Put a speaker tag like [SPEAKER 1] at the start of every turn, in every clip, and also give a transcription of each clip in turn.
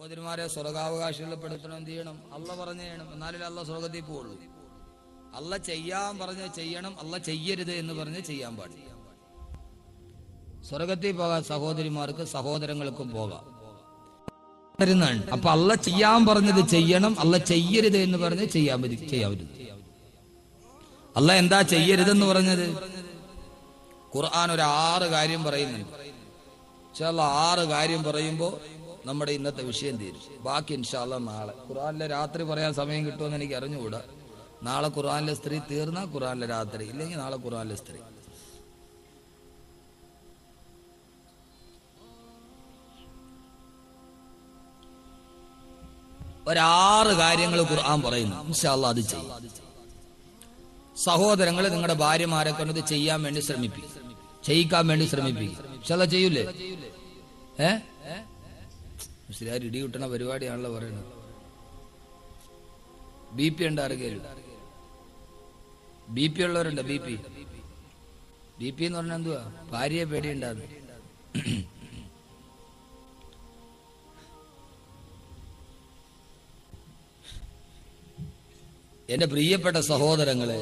[SPEAKER 1] സഹോദരിമാരെ സ്വർഗാവകാശികളിൽ പെടുത്തണം എന്ത് ചെയ്യണം? അല്ല പറഞ്ഞു ചെയ്യണം. എന്നാലേ അല്ല സ്വർഗത്തിൽ പോവുള്ളൂ. അല്ല ചെയ്യാൻ പറഞ്ഞ് ചെയ്യണം അല്ല ചെയ്യരുത് എന്ന് പറഞ്ഞ് ചെയ്യാൻ പാടില്ല. സ്വർഗത്തിൽ പോകാൻ സഹോദരിമാർക്ക് സഹോദരങ്ങൾക്കും പോകാം. അപ്പൊ അല്ല ചെയ്യാൻ പറഞ്ഞത് ചെയ്യണം അല്ല ചെയ്യരുത് എന്ന് പറഞ്ഞ് ചെയ്യാൻ ചെയ്യാവരുത് അല്ല എന്താ ചെയ്യരുതെന്ന് പറഞ്ഞത്? ഖുർആൻ ഒരു ആറ് കാര്യം പറയുന്നുണ്ട്. ആറ് കാര്യം പറയുമ്പോൾ നമ്മുടെ ഇന്നത്തെ വിഷയം തീരും. ബാക്കി ഇൻഷാല്ല നാളെ. ഖുറാനിലെ രാത്രി പറയാൻ സമയം കിട്ടുമെന്ന് എനിക്ക് അറിഞ്ഞുകൂടാ. നാളെ ഖുറാനിലെ സ്ത്രീ തീർന്നാൽ ഖുറാനിലെ രാത്രി ഇല്ലെങ്കിൽ നാളെ ഖുറാനിലെ സ്ത്രീ. ഒരാറ് കാര്യങ്ങൾ ഖുർആൻ പറയുന്നു. ഇൻഷാല്ല അത് ചെയ്യും. സഹോദരങ്ങൾ നിങ്ങളുടെ ഭാര്യമാരെ കൊണ്ട് ചെയ്യാൻ വേണ്ടി ശ്രമിപ്പിക്കും. ചെയ്യിക്കാൻ വേണ്ടി ശ്രമിപ്പിക്കും. ഇൻഷാല്ല ചെയ്യൂലേ? ഏ? മുസ്ലിയാർ ഇടി കിട്ടണ പരിപാടിയാണല്ലോ പറയുന്നത്. ബി പി ഉണ്ട് ആർക്കെങ്കിലും ബി പി ഉള്ളവരുണ്ട്? B P? ബി പി എന്ന് പറഞ്ഞാൽ എന്തുവാ? ഭാര്യയെ പേടിയുണ്ടാകുന്നു എന്റെ പ്രിയപ്പെട്ട സഹോദരങ്ങളെ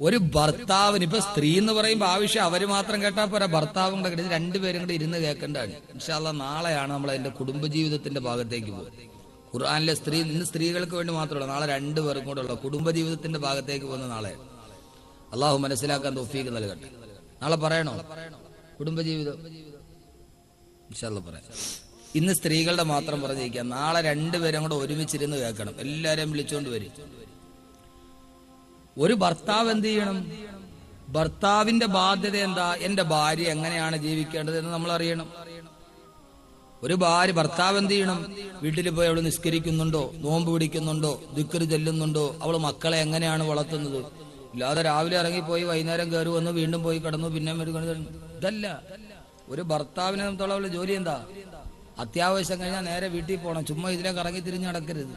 [SPEAKER 1] ഒരു ഭർത്താവിന് ഇപ്പൊ സ്ത്രീ എന്ന് പറയുമ്പോൾ ആവശ്യം അവർ മാത്രം കേട്ടാൽ പോരാ. ഭർത്താവും കൂടെ കിട്ടി രണ്ടുപേരും കൂടെ ഇരുന്ന് കേൾക്കേണ്ടതാണ് ഇൻഷാല്ല നാളെയാണ് നമ്മൾ അതിന്റെ കുടുംബജീവിതത്തിന്റെ ഭാഗത്തേക്ക് പോകുന്നത് ഖുർആാനിലെ സ്ത്രീ ഇന്ന് സ്ത്രീകൾക്ക് വേണ്ടി മാത്രമല്ല നാളെ രണ്ടുപേർക്കും കൂടെ ഉള്ള. കുടുംബജീവിതത്തിന്റെ ഭാഗത്തേക്ക് പോകുന്ന നാളെ. അള്ളാഹു മനസ്സിലാക്കാൻ തൊഫീക്ക് നൽകട്ടെ. നാളെ പറയണോ? കുടുംബജീവിതം? പറയാം. ഇന്ന് സ്ത്രീകളുടെ മാത്രം പറഞ്ഞിരിക്കാം നാളെ രണ്ടുപേരും കൂടെ ഒരുമിച്ചിരുന്ന് കേൾക്കണം. എല്ലാരെയും വിളിച്ചോണ്ട് വരും. ഒരു ഭർത്താവ് എന്ത് ചെയ്യണം? ഭർത്താവിന്റെ ബാധ്യത എന്താ? എന്റെ ഭാര്യ എങ്ങനെയാണ് ജീവിക്കേണ്ടത് എന്ന് നമ്മൾ അറിയണം. ഒരു ഭാര്യ ഭർത്താവ് എന്ത് ചെയ്യണം? വീട്ടിൽ പോയി അവൾ നിസ്കരിക്കുന്നുണ്ടോ? നോമ്പ് പിടിക്കുന്നുണ്ടോ? ദിക്കറ് ചെല്ലുന്നുണ്ടോ? അവൾ മക്കളെ എങ്ങനെയാണ് വളർത്തുന്നത്? ഇല്ലാതെ രാവിലെ ഇറങ്ങിപ്പോയി വൈകുന്നേരം കയറി വന്ന് വീണ്ടും പോയി കിടന്നു പിന്നെ ഇതല്ല. ഒരു ഭർത്താവിനെ സംബന്ധിച്ചുള്ള ജോലി എന്താ? അത്യാവശ്യം കഴിഞ്ഞാൽ നേരെ വീട്ടിൽ പോകണം ചുമ്മാ ഇതിലേക്ക് ഇറങ്ങി തിരിഞ്ഞ് നടക്കരുത്.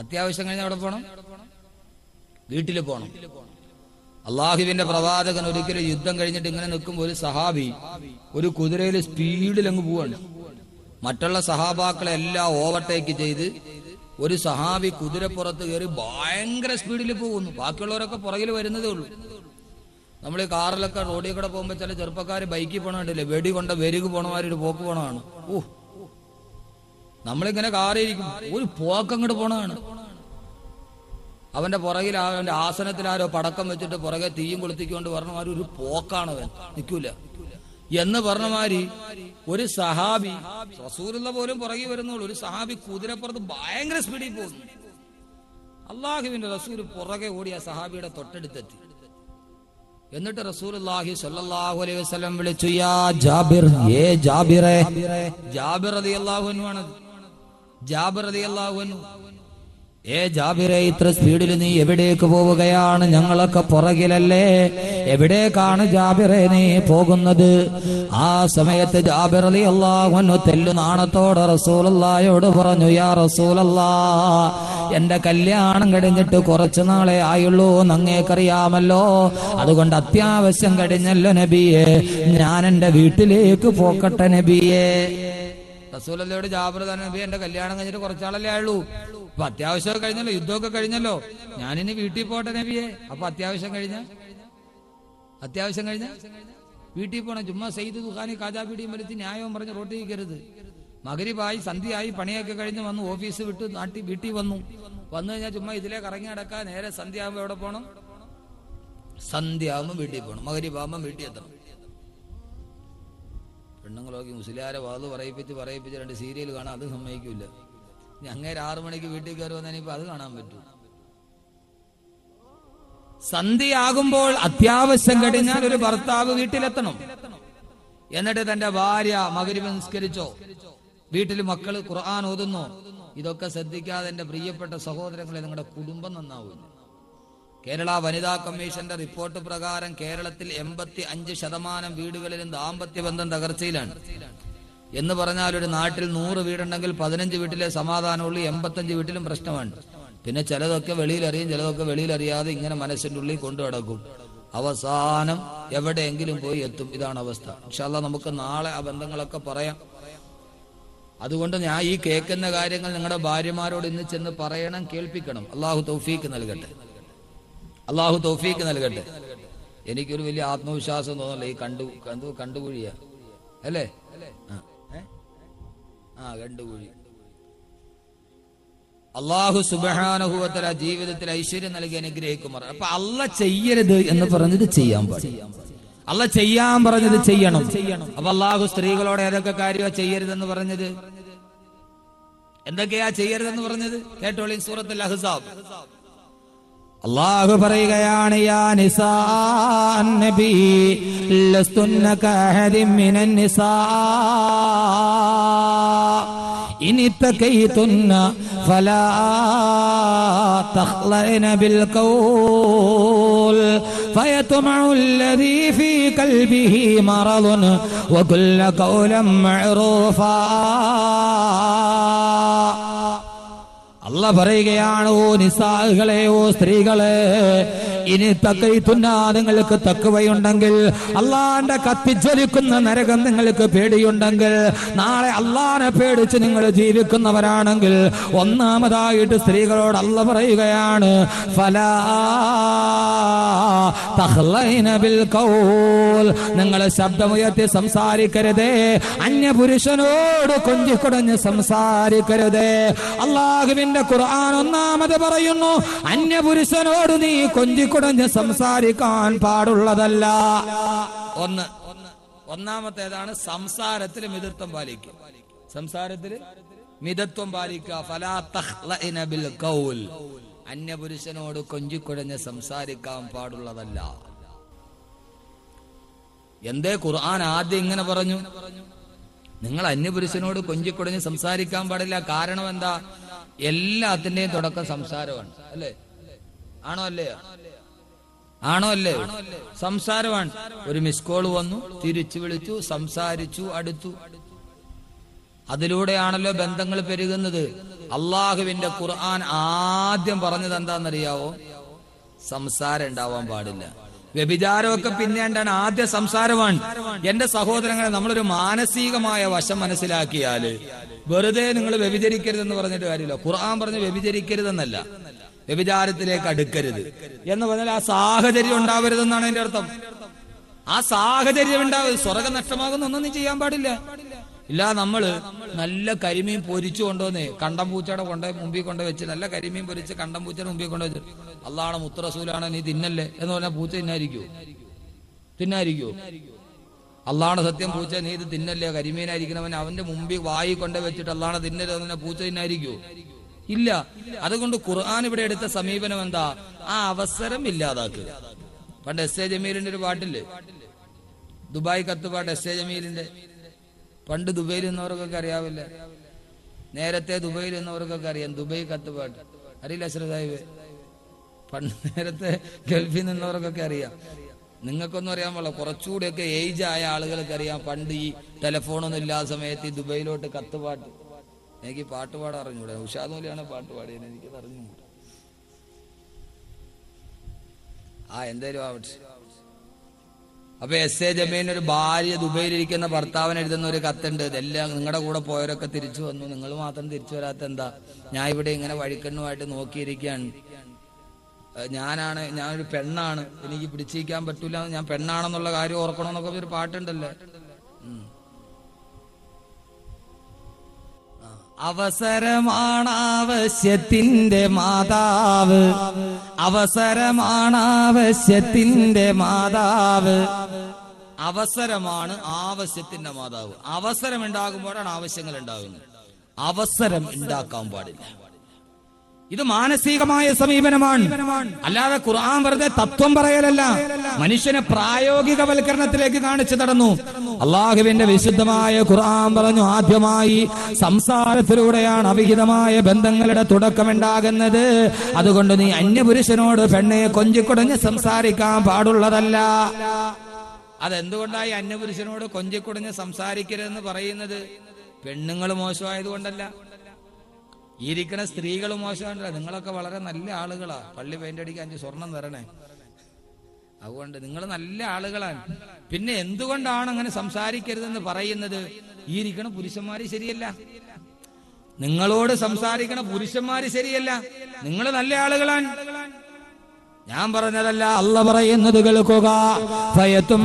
[SPEAKER 1] അത്യാവശ്യം കഴിഞ്ഞാൽ അവിടെ പോകണം വീട്ടിൽ പോകണം അള്ളാഹുവിന്റെ പ്രവാചകൻ ഒരിക്കലും യുദ്ധം കഴിഞ്ഞിട്ട് ഇങ്ങനെ നിൽക്കുമ്പോൾ ഒരു സഹാബി ഒരു കുതിരയിൽ സ്പീഡിൽ അങ്ങ് പോവാണ്. മറ്റുള്ള സഹാബാക്കളെ എല്ലാം ഓവർടേക്ക് ചെയ്ത് ഒരു സഹാബി കുതിരപ്പുറത്ത് കയറി ഭയങ്കര സ്പീഡിൽ പോകുന്നു. ബാക്കിയുള്ളവരൊക്കെ പുറകിൽ വരുന്നതേ ഉള്ളൂ. നമ്മൾ ഈ കാറിലൊക്കെ റോഡിൽ കൂടെ പോകുമ്പോൾ ചില ചെറുപ്പക്കാർ ബൈക്കിൽ പോകണമില്ലേ വെടി കൊണ്ട വെരുക് പോണമാര് ഒരു പോക്ക് പോണമാണ് ഓ. നമ്മളിങ്ങനെ കാറിയിരിക്കും ഒരു പോക്കങ്ങോട്ട് പോണതാണ്. അവന്റെ പുറകിൽ അവന്റെ ആസനത്തിൽ ആരോ പടക്കം വെച്ചിട്ട് പുറകെ തീയും കൊളുത്തിക്കൊണ്ട് പറഞ്ഞമാര് ഒരു പോക്കാണ് അവൻ. നിൽക്കൂല എന്ന് പറഞ്ഞമാരി ഒരു സഹാബി റസൂലുള്ള പോലും പുറകെ വരുന്നുള്ളൂ ഒരു സഹാബി കുതിരപ്പുറത്ത് ഭയങ്കര സ്പീഡിൽ പോകുന്നു. അള്ളാഹുവിന്റെ റസൂൽ പുറകെ ഓടി ആ സഹാബിയുടെ തൊട്ടടുത്തെത്തി. എന്നിട്ട് റസൂലുള്ളാഹി സ്വല്ലല്ലാഹു അലൈഹി വസല്ലം വിളിച്ചു യാ ജാബിർ ഏ ജാബിറേ ജാബിർ റളിയല്ലാഹു അൻഹു ആണ് ജാബിർ റളിയല്ലാഹു അൻഹു ഏ ജാബിറെ ഇത്ര സ്പീഡിൽ നീ എവിടേക്ക് പോവുകയാണ്? ഞങ്ങളൊക്കെ പുറകിലല്ലേ? എവിടേക്കാണ് ജാബിറെ നീ പോകുന്നത്? ആ സമയത്ത് ജാബിറലി അലി അള്ളാഹുന്നു തെല്ലു നാണത്തോട് റസൂലല്ലായോട് പറഞ്ഞു യാ റസൂലല്ലാ എന്റെ കല്യാണം കഴിഞ്ഞിട്ട് കുറച്ചു നാളെ ആയുള്ളൂ നങ്ങേക്കറിയാമല്ലോ അതുകൊണ്ട് അത്യാവശ്യം കഴിഞ്ഞല്ലോ നബിയെ ഞാൻ എന്റെ വീട്ടിലേക്ക് പോക്കട്ടെ നബിയെ. റസൂലല്ലയോട് ജാബിർ തന്നെ. നബി എന്റെ കല്യാണം കഴിഞ്ഞിട്ട് കുറച്ചാളല്ലേ ആയുള്ളൂ. അപ്പൊ അത്യാവശ്യമൊക്കെ കഴിഞ്ഞല്ലോ യുദ്ധമൊക്കെ കഴിഞ്ഞല്ലോ. ഞാനിനി വീട്ടിൽ പോട്ടെ നബിയെ. അപ്പൊ അത്യാവശ്യം കഴിഞ്ഞ? അത്യാവശ്യം കഴിഞ്ഞ? വീട്ടിൽ പോണം. ചുമ്മാ സെയ്ത് ദുഖാനി കാജാപീടിയും വലിച്ച് ന്യായവും പറഞ്ഞ് റോട്ടിൽ കയറുത് മകരിവായി സന്ധ്യയായി പണിയൊക്കെ കഴിഞ്ഞ് വന്നു ഓഫീസ് വിട്ട് നാട്ടിൽ വീട്ടിൽ വന്നു. വന്നു കഴിഞ്ഞാൽ ചുമ്മാ ഇതിലേക്ക് ഇറങ്ങി നടക്കാൻ നേരെ സന്ധ്യ ആകുമ്പോൾ എവിടെ പോകണം സന്ധ്യ ആകുമ്പോൾ വീട്ടിൽ പോകണം മകരിവാകുമ്പോൾ വീട്ടിൽ എത്തണം. പെണ്ണുങ്ങളൊക്കെ മുസ്ലിയാരെ വാത് പറയിപ്പിച്ച് പറയിപ്പിച്ച് രണ്ട് സീരിയൽ കാണാൻ അത് സമ്മതിക്കൂല. ഇനി അങ്ങേര് ആറു മണിക്ക് വീട്ടിൽ കയറി വന്നാൽ ഇപ്പൊ അത് കാണാൻ പറ്റൂ. സന്ധ്യയാകുമ്പോൾ അത്യാവശ്യം കഴിഞ്ഞാൽ ഒരു ഭർത്താവ് വീട്ടിലെത്തണം. എന്നിട്ട് തന്റെ ഭാര്യ മകരിവ് നിസ്കരിച്ചോ? വീട്ടിൽ മക്കൾ ഖുർആൻ ഓതുന്നു. ഇതൊക്കെ ശ്രദ്ധിക്കാതെ എന്റെ പ്രിയപ്പെട്ട സഹോദരങ്ങളെ നിങ്ങളുടെ കുടുംബം നന്നാവില്ല കേരള വനിതാ കമ്മീഷന്റെ റിപ്പോർട്ട് പ്രകാരം കേരളത്തിൽ എൺപത്തി അഞ്ച് ശതമാനം വീടുകളിലും ദാമ്പത്യ ബന്ധം തകർച്ചയിലാണ്. എന്ന് പറഞ്ഞാൽ ഒരു നാട്ടിൽ നൂറ് വീടുണ്ടെങ്കിൽ പതിനഞ്ച് വീട്ടിലെ സമാധാനമുള്ളൂ എൺപത്തഞ്ച് വീട്ടിലും പ്രശ്നമാണ്. പിന്നെ ചിലതൊക്കെ വെളിയിലറിയും ചിലതൊക്കെ വെളിയിലറിയാതെ ഇങ്ങനെ മനസ്സിന്റെ ഉള്ളിൽ കൊണ്ടു നടക്കും. അവസാനം എവിടെയെങ്കിലും പോയി എത്തും. ഇതാണ് അവസ്ഥ. ഇൻഷാല്ല നമുക്ക് നാളെ ആ ബന്ധങ്ങളൊക്കെ പറയാം. അതുകൊണ്ട് ഞാൻ ഈ കേൾക്കുന്ന കാര്യങ്ങൾ നിങ്ങളുടെ ഭാര്യമാരോട് ഇന്ന് ചെന്ന് പറയണം കേൾപ്പിക്കണം. അള്ളാഹു തൗഫീക്ക് നൽകട്ടെ. അള്ളാഹു തോഫീക്ക് നൽകട്ടെ. എനിക്കൊരു വലിയ ആത്മവിശ്വാസം തോന്നല്ല ഈ കണ്ടു കണ്ടു കണ്ടുകുഴിയ. അല്ലേ? ആ. കണ്ടുകുഴി. അള്ളാഹു സുബഹാനുഭവത്തല ജീവിതത്തിൽ ഐശ്വര്യം നൽകി അനുഗ്രഹിക്കുമാർ അപ്പൊ അല്ല ചെയ്യരുത് എന്ന് പറഞ്ഞത് ചെയ്യാൻ പാടില്ല. അല്ല ചെയ്യാൻ പറഞ്ഞത് ചെയ്യണം. അപ്പൊ അള്ളാഹു സ്ത്രീകളോട് ഏതൊക്കെ കാര്യമാ ചെയ്യരുതെന്ന് പറഞ്ഞത്? എന്തൊക്കെയാ ചെയ്യരുതെന്ന് പറഞ്ഞത്? കേട്ടോളി സൂറത്തുൽ അഹ്സാബ്.
[SPEAKER 2] അള്ളാഹു പറയുകയാണ് യാ നിസാ നബി ലസ്തുന്ന കഅഹദിൻ മിനൻ നിസാ ഇൻ ഇത്തഖൈതുന്ന ഫലാ തഖ്ലഅന ബിൽ ഖൗൽ فيطمع الذي في قلبه مرض وكل قولا معروفا അല്ല പറയുകയാണ് ഓ നിസാഹുകളെ ഓ സ്ത്രീകളെ ഇനി തക്കൈത്തുന്ന നിങ്ങൾക്ക് തക്കവയുണ്ടെങ്കിൽ അള്ളാന്റെ കത്തിജ്വലിക്കുന്ന നരകം നിങ്ങൾക്ക് പേടിയുണ്ടെങ്കിൽ നാളെ അള്ളാനെ പേടിച്ച് നിങ്ങൾ ജീവിക്കുന്നവരാണെങ്കിൽ ഒന്നാമതായിട്ട് സ്ത്രീകളോട് അല്ല പറയുകയാണ് നിങ്ങൾ ശബ്ദമുയർത്തി സംസാരിക്കരുതേ അന്യപുരുഷനോട് കൊഞ്ചിക്കുടഞ്ഞ് സംസാരിക്കരുതേ. അള്ളാഹുവിന്റെ ഖുർആൻ ഒന്നാമത് പറയുന്നു അന്യപുരുഷനോട് നീ കൊഞ്ചിക്കുടഞ്ഞ് സംസാരിക്കാൻ പാടുള്ളതല്ല.
[SPEAKER 1] ഒന്ന് ഒന്നാമത്തേതാണ് സംസാരത്തിൽ മിതത്വം പാലിക്കുക. സംസാരത്തിൽ മിതത്വം പാലിക്കുക. ഫലാ അന്യപുരുഷനോട് കൊഞ്ചിക്കുഴഞ്ഞ് സംസാരിക്കാൻ പാടുള്ളതല്ല. എന്തേ ഖുർആൻ ആദ്യം ഇങ്ങനെ പറഞ്ഞു? നിങ്ങൾ അന്യപുരുഷനോട് കൊഞ്ചിക്കുടഞ്ഞ് സംസാരിക്കാൻ പാടില്ല. കാരണം എന്താ? എല്ലാത്തിന്റെയും തുടക്കം സംസാരമാണ് അല്ലേ? ആണോ അല്ലേ ആണോ അല്ലേ സംസാരമാണ്. ഒരു മിസ് കോൾ വന്നു തിരിച്ചു വിളിച്ചു സംസാരിച്ചു അടുത്തു. അതിലൂടെയാണല്ലോ ബന്ധങ്ങൾ പെരുകുന്നത്. അള്ളാഹുവിന്റെ ഖുർആൻ ആദ്യം പറഞ്ഞത് എന്താണെന്നറിയാവോ? സംസാരം ഉണ്ടാവാൻ പാടില്ല. വ്യഭിചാരമൊക്കെ പിന്നേണ്ടാണ് ആദ്യ സംസാരമാണ്. എന്റെ സഹോദരങ്ങളെ നമ്മളൊരു മാനസികമായ വശം മനസ്സിലാക്കിയാൽ വെറുതെ നിങ്ങൾ വ്യഭിചരിക്കരുതെന്ന് പറഞ്ഞിട്ട് കാര്യമില്ല. ഖുർആൻ പറഞ്ഞ് വ്യഭിചരിക്കരുതെന്നല്ല. വ്യഭിചാരത്തിലേക്ക് അടുക്കരുത്. എന്ന് പറഞ്ഞാൽ ആ സാഹചര്യം ഉണ്ടാവരുതെന്നാണ് എന്റെ അർത്ഥം. ആ സാഹചര്യം ഉണ്ടാവരുത്. സ്വർഗം നഷ്ടമാകുന്ന ഒന്നും നീ ചെയ്യാൻ പാടില്ല. ഇല്ല നമ്മൾ നല്ല കരിമീൻ പൊരിച്ചു കൊണ്ടുവന്നേ. കണ്ടം പൂച്ചയുടെ കൊണ്ട മുമ്പിൽ കൊണ്ട് വെച്ച് നല്ല കരിമീൻ പൊരിച്ച് കണ്ടം പൂച്ചയുടെ മുമ്പിൽ കൊണ്ട് വെച്ച്. അള്ളാണ് മുത്തറസൂലാണ് നീ തിന്നല്ലേ? എന്ന് പറഞ്ഞാൽ പൂച്ച തിന്നായിരിക്കോ തിന്നായിരിക്കോ അള്ളാണ് സത്യം പൂച്ച നീ ഇത് തിന്നല്ലേ? കരിമീനായിരിക്കണവൻ അവന്റെ മുമ്പിൽ വായി കൊണ്ട വെച്ചിട്ട് അള്ളാണ് തിന്നല്ലേ എന്ന് പൂച്ച തിന്നായിരിക്കോ ഇല്ല. അതുകൊണ്ട് ഖുർആൻ ഇവിടെ എടുത്ത സമീപനം എന്താ? ആ അവസരം ഇല്ലാതാക്കുക. പണ്ട് എസ് എ ജമീലിന്റെ ഒരു പാട്ടില്ലേ? ദുബായ് കത്ത് പാട്ട് എസ് എ ജമീലിന്റെ. പണ്ട് ദുബൈയിൽ നിന്നവർക്കൊക്കെ അറിയാവില്ല. നേരത്തെ ദുബൈയിൽ നിന്നവർക്കൊക്കെ അറിയാം. ദുബൈ കത്ത് പാട്ട്. അറിയില്ല അശ്ര പണ്ട് നേരത്തെ ഗൾഫിൽ നിന്നവർക്കൊക്കെ അറിയാം. നിങ്ങൾക്കൊന്നും അറിയാൻ പാടില്ല. കുറച്ചുകൂടിയൊക്കെ ഏജ് ആയ ആളുകൾക്ക് അറിയാം. പണ്ട് ഈ ടെലിഫോണൊന്നും ഇല്ലാത്ത സമയത്ത് ഈ ദുബൈയിലോട്ട് കത്ത് പാട്ട് എനിക്ക് പാട്ട് പാടാൻ അറിഞ്ഞൂടെ. ഉഷാദൂലിയാണ് പാട്ട് പാടിയത്. എനിക്കത് അറിഞ്ഞുകൂടെ ആ എന്തായാലും ആവട്ടെ. അപ്പൊ എസ് എ ജമീൻ ഒരു ഭാര്യ ദുബൈയിലിരിക്കുന്ന ഭർത്താവിന് എഴുതുന്ന ഒരു കത്തുണ്ട്. ഇതെല്ലാം നിങ്ങളുടെ കൂടെ പോയവരൊക്കെ തിരിച്ചു വന്നു. നിങ്ങൾ മാത്രം തിരിച്ചു വരാത്ത എന്താ? ഞാൻ ഇവിടെ ഇങ്ങനെ വഴിക്കണ്ണുമായിട്ട് നോക്കിയിരിക്കുകയാണ്. ഞാനാണ് ഞാനൊരു പെണ്ണാണ്. എനിക്ക് പിടിച്ചിരിക്കാൻ പറ്റൂല. ഞാൻ പെണ്ണാണെന്നുള്ള കാര്യം ഓർക്കണമെന്നൊക്കെ ഒരു പാട്ടുണ്ടല്ലേ?
[SPEAKER 2] അവസരമാണാവശ്യത്തിന്റെ മാതാവ്. അവസരമാണ് ആവശ്യത്തിന്റെ മാതാവ്.
[SPEAKER 1] അവസരമാണ് ആവശ്യത്തിന്റെ മാതാവ്. അവസരം ഉണ്ടാകുമ്പോഴാണ് ആവശ്യങ്ങൾ ഉണ്ടാകുന്നത്. അവസരം ഉണ്ടാക്കാൻ പാടില്ല.
[SPEAKER 2] ഇത് മാനസികമായ സമീപനമാണ്. അല്ലാതെ ഖുർആൻ വെറുതെ തത്വം പറയലല്ല. മനുഷ്യനെ പ്രായോഗികവൽക്കരണത്തിലേക്ക് കാണിച്ചു നടന്നു അള്ളാഹുവിന്റെ വിശുദ്ധമായ ഖുർആൻ പറഞ്ഞു ആദ്യമായി സംസാരത്തിലൂടെയാണ് അവിഹിതമായ ബന്ധങ്ങളുടെ തുടക്കമുണ്ടാകുന്നത്. അതുകൊണ്ട് നീ അന്യപുരുഷനോട് പെണ്ണെ കൊഞ്ചിക്കുടഞ്ഞ് സംസാരിക്കാൻ പാടുള്ളതല്ല.
[SPEAKER 1] അതെന്തുകൊണ്ടായി അന്യപുരുഷനോട് കൊഞ്ചിക്കുടഞ്ഞ് സംസാരിക്കരുതെന്ന് പറയുന്നത്? പെണ്ണുങ്ങൾ മോശമായതുകൊണ്ടല്ല. ഈ ഇരിക്കുന്ന സ്ത്രീകൾ മോശമാണല്ലോ. നിങ്ങളൊക്കെ വളരെ നല്ല ആളുകളാ. പള്ളി പെയിന്റ് അടിക്കാൻ സ്വർണം തരണേ. അതുകൊണ്ട് നിങ്ങൾ നല്ല ആളുകളാണ്. പിന്നെ എന്തുകൊണ്ടാണ് അങ്ങനെ സംസാരിക്കരുതെന്ന് പറയുന്നത്? ഈ ഇരിക്കണ പുരുഷന്മാര് ശരിയല്ല. നിങ്ങളോട് സംസാരിക്കണ പുരുഷന്മാര് ശരിയല്ല. നിങ്ങൾ നല്ല ആളുകളാണ്. ഞാൻ പറഞ്ഞതല്ല
[SPEAKER 2] അല്ല പറയുന്നത് കേൾക്കുക. ഫയത്തും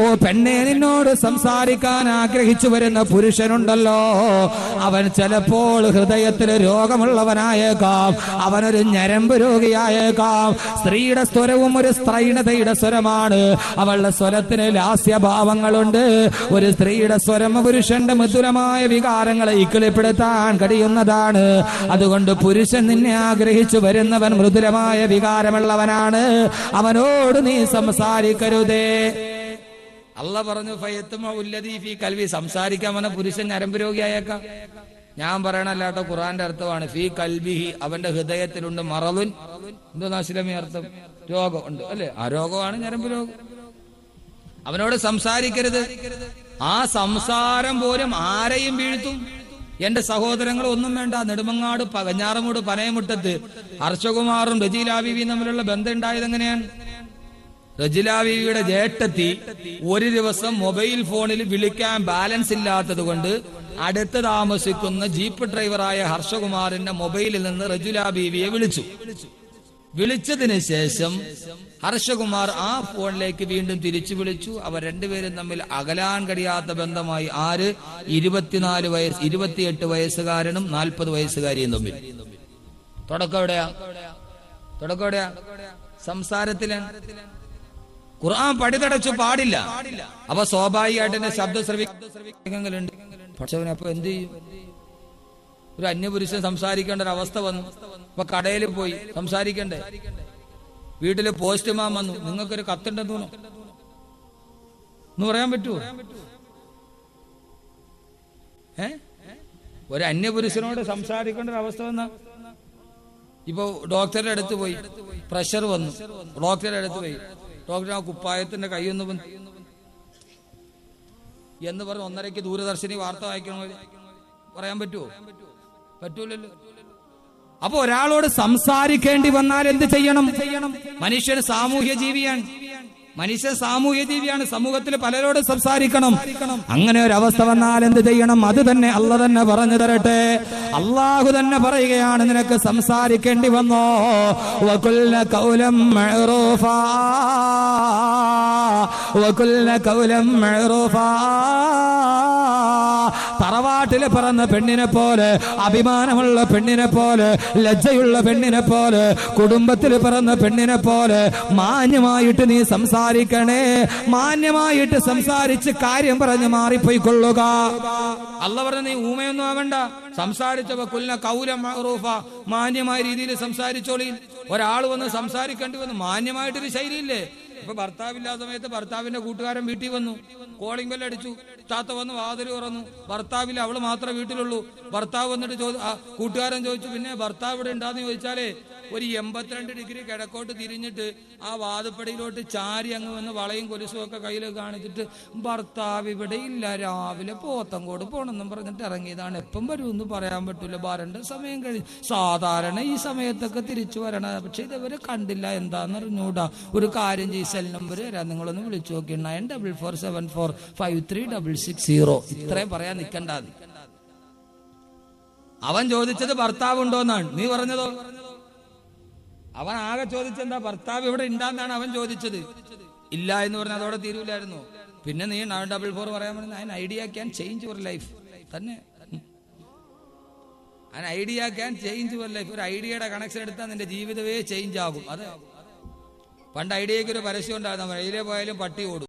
[SPEAKER 2] ഓ പെണ്ണെ നിന്നോട് സംസാരിക്കാൻ ആഗ്രഹിച്ചു വരുന്ന പുരുഷനുണ്ടല്ലോ. അവൻ ചിലപ്പോൾ ഹൃദയത്തിൽ രോഗമുള്ളവനായേക്കാം. അവനൊരു ഞരമ്പ് രോഗിയായേക്കാം. സ്ത്രീയുടെ സ്വരവും ഒരു സ്ത്രൈണതയുടെ സ്വരമാണ്. അവളുടെ സ്വരത്തിന് ലാസ്യഭാവങ്ങളുണ്ട്. ഒരു സ്ത്രീയുടെ സ്വരം പുരുഷന്റെ മധുരമായ വികാരങ്ങളെ ഇക്കിളിപ്പെടുത്താൻ കഴിയുന്നതാണ്. അതുകൊണ്ട് പുരുഷൻ നിന്നെ ആഗ്രഹിച്ചു വരുന്നവൻ മൃദുലമായ വികാരമുള്ളവനാണ്. അവനോട് നീ സംസാരിക്കരുതേ.
[SPEAKER 1] അല്ല പറഞ്ഞു ഫയത്തുമ കൽവി സംസാരിക്കാൻ വന്ന പുരുഷൻ ഞരമ്പ് രോഗിയായേക്കാം. ഞാൻ പറയണല്ലാട്ടോ ഖുറാന്റെ അർത്ഥമാണ്. ഫീ കൽബിഹി അവന്റെ ഹൃദയത്തിലുണ്ട് മറവുൻ. എന്തോ നാശിലമി അർത്ഥം? രോഗം ഉണ്ട് അല്ലെ? ആ രോഗമാണ് ഞരമ്പ് രോഗം. അവനോട് സംസാരിക്കരുത്. ആ സംസാരം പോലും ആരെയും വീഴ്ത്തും? എന്റെ സഹോദരങ്ങൾ ഒന്നും വേണ്ട. നെടുമങ്ങാട് പകഞ്ഞാറമൂട് പനയമുട്ടത്ത് ഹർഷകുമാറും റജീലാബിബിയും തമ്മിലുള്ള ബന്ധം ഉണ്ടായത് എങ്ങനെയാണ് റജിലാബിയുടെ ജേട്ടത്തി ഒരു ദിവസം മൊബൈൽ ഫോണിൽ വിളിക്കാൻ ബാലൻസ് ഇല്ലാത്തത് കൊണ്ട് അടുത്ത് താമസിക്കുന്ന ജീപ്പ് ഡ്രൈവറായ ഹർഷകുമാറിന്റെ മൊബൈലിൽ നിന്ന് റജുലാ ബീവിയെ വിളിച്ചു. വിളിച്ചതിന് ശേഷം ഹർഷകുമാർ ആ ഫോണിലേക്ക് വീണ്ടും തിരിച്ചു വിളിച്ചു. അവർ രണ്ടുപേരും തമ്മിൽ അകലാൻ കഴിയാത്ത ബന്ധമായി. ആര്? ഇരുപത്തിനാല് വയസ്സ് ഇരുപത്തിയെട്ട് വയസ്സുകാരനും നാൽപ്പത് വയസ്സുകാരിയും തമ്മിൽ. തുടക്കം എവിടെയാ? തുടക്കം ഖുർആൻ പടിതടച്ചു പാടില്ല. അപ്പൊ സ്വാഭാവികമായിട്ട് തന്നെ ശബ്ദ ശ്രവിക്കുന്നുണ്ട് പക്ഷെ അവനപ്പൊ എന്ത് ചെയ്യും? ഒരു അന്യപുരുഷൻ സംസാരിക്കേണ്ട ഒരു അവസ്ഥ വന്നു. അപ്പൊ കടയിൽ പോയി സംസാരിക്കണ്ടേ? വീട്ടിൽ പോസ്റ്റ്മാൻ വന്നു. നിങ്ങൾക്കൊരു കത്തുണ്ടെന്ന് തോന്നുന്നു. എന്ന് പറയാൻ പറ്റുമോ ഏ? ഒരു അന്യപുരുഷനോട് സംസാരിക്കേണ്ട ഒരു അവസ്ഥ വന്ന. ഇപ്പൊ ഡോക്ടറുടെ അടുത്ത് പോയി. പ്രഷർ വന്നു. ഡോക്ടറുടെ അടുത്ത് പോയി. ഡോക്ടർ ആ കുപ്പായത്തിന്റെ കൈയൊന്ന്. എന്ന് പറഞ്ഞ് ഒന്നരയ്ക്ക് ദൂരദർശിനി വാർത്ത വായിക്കണോ? പറയാൻ പറ്റുമോ പറ്റൂലല്ലോ.
[SPEAKER 2] അപ്പൊ ഒരാളോട് സംസാരിക്കേണ്ടി വന്നാൽ എന്ത് ചെയ്യണം? മനുഷ്യൻ സാമൂഹ്യ ജീവിയാണ്. മനുഷ്യ സാമൂഹ്യ ജീവിയാണ്. സമൂഹത്തിൽ പലരോട് സംസാരിക്കണം. അങ്ങനെ ഒരു അവസ്ഥ വന്നാൽ എന്ത് ചെയ്യണം? അത് തന്നെ അല്ല തന്നെ പറഞ്ഞു തരട്ടെ. അള്ളാഹു തന്നെ പറയുകയാണ് നിനക്ക് സംസാരിക്കേണ്ടി വന്നോ? കൗലം കൗലം തറവാട്ടിൽ പറന്ന പെണ്ണിനെ പോലെ അഭിമാനമുള്ള പെണ്ണിനെ പോലെ ലജ്ജയുള്ള പെണ്ണിനെ പോലെ കുടുംബത്തിൽ പിറന്ന പെണ്ണിനെ പോലെ മാന്യമായിട്ട് നീ സംസാരിക്കണേ. മാന്യമായിട്ട് സംസാരിച്ച് കാര്യം പറഞ്ഞ് മാറിപ്പോയിക്കൊള്ളുക.
[SPEAKER 1] അല്ല പറഞ്ഞ നീ ഊമയൊന്നും ആവണ്ട. സംസാരിച്ചപ്പോ കുല്ല കൗല മാന്യമായ രീതിയിൽ സംസാരിച്ചോളി ഒരാൾ വന്ന് സംസാരിക്കേണ്ടി വന്ന് മാന്യമായിട്ടൊരു ശൈലിയില്ലേ? ഇപ്പൊ ഭർത്താവില്ലാത്ത സമയത്ത് ഭർത്താവിന്റെ കൂട്ടുകാരൻ വീട്ടിൽ വന്നു. കോളിംഗ് ബെൽ അടിച്ചു. താത്ത വന്ന് വാതിൽ തുറന്നു. ഭർത്താവില്ല അവൾ മാത്രമേ വീട്ടിലുള്ളൂ. ഭർത്താവ് വന്നിട്ട് ചോദി കൂട്ടുകാരൻ ചോദിച്ചു പിന്നെ ഭർത്താവ് ഇവിടെ ഉണ്ടാന്ന് ചോദിച്ചാലേ ഒരു എൺപത്തിരണ്ട് ഡിഗ്രി കിഴക്കോട്ട് തിരിഞ്ഞിട്ട് ആ വാതുപ്പടിയിലോട്ട് ചാരി അങ്ങ് വന്ന് വളയും കൊലുസും ഒക്കെ കയ്യിൽ കാണിച്ചിട്ട് ഭർത്താവ് ഇവിടെ ഇല്ല രാവിലെ പോത്തങ്കോട് പോണെന്നും പറഞ്ഞിട്ട് ഇറങ്ങിയതാണ്. എപ്പം വരുമെന്ന് പറയാൻ പറ്റൂല. വരണ്ട സമയം കഴിഞ്ഞ് സാധാരണ ഈ സമയത്തൊക്കെ തിരിച്ചു വരണ പക്ഷെ ഇതവരെ കണ്ടില്ല. എന്താന്ന് അറിഞ്ഞൂടാ ഒരു കാര്യം ചെയ്യും. സെൽ നമ്പർ തരാം. നിങ്ങളൊന്ന് വിളിച്ചു നോക്കി. Nine double four seven four five three double six zero. ഇത്രയും പറയാൻ നിൽക്കണ്ടാ അവൻ ചോദിച്ചത് ഭർത്താവ് ഉണ്ടോന്നാണ് നീ പറഞ്ഞതോ? അവൻ ആകെ ചോദിച്ചെന്താ? ഭർത്താവ് ഇവിടെ ഉണ്ടാന്നാണ് അവൻ ചോദിച്ചത്. ഇല്ല എന്ന് പറഞ്ഞാൽ അതോടെ തീരൂലായിരുന്നു. പിന്നെ നീ നയൻ ഡബിൾ ഫോർ പറയാൻ പറഞ്ഞു അതിന് Idea can change your life തന്നെ. അതിന് Idea can change your life ഒരു ഐഡിയയുടെ കണക്ഷൻ എടുത്താൽ നിന്റെ ജീവിതമേ ചേഞ്ച് ആകും. അതെ പണ്ട് ഐഡിയക്ക് ഒരു പരസ്യം ഉണ്ടായിരുന്നു. റെയിലേ പോയാലും പട്ടി ഓടും.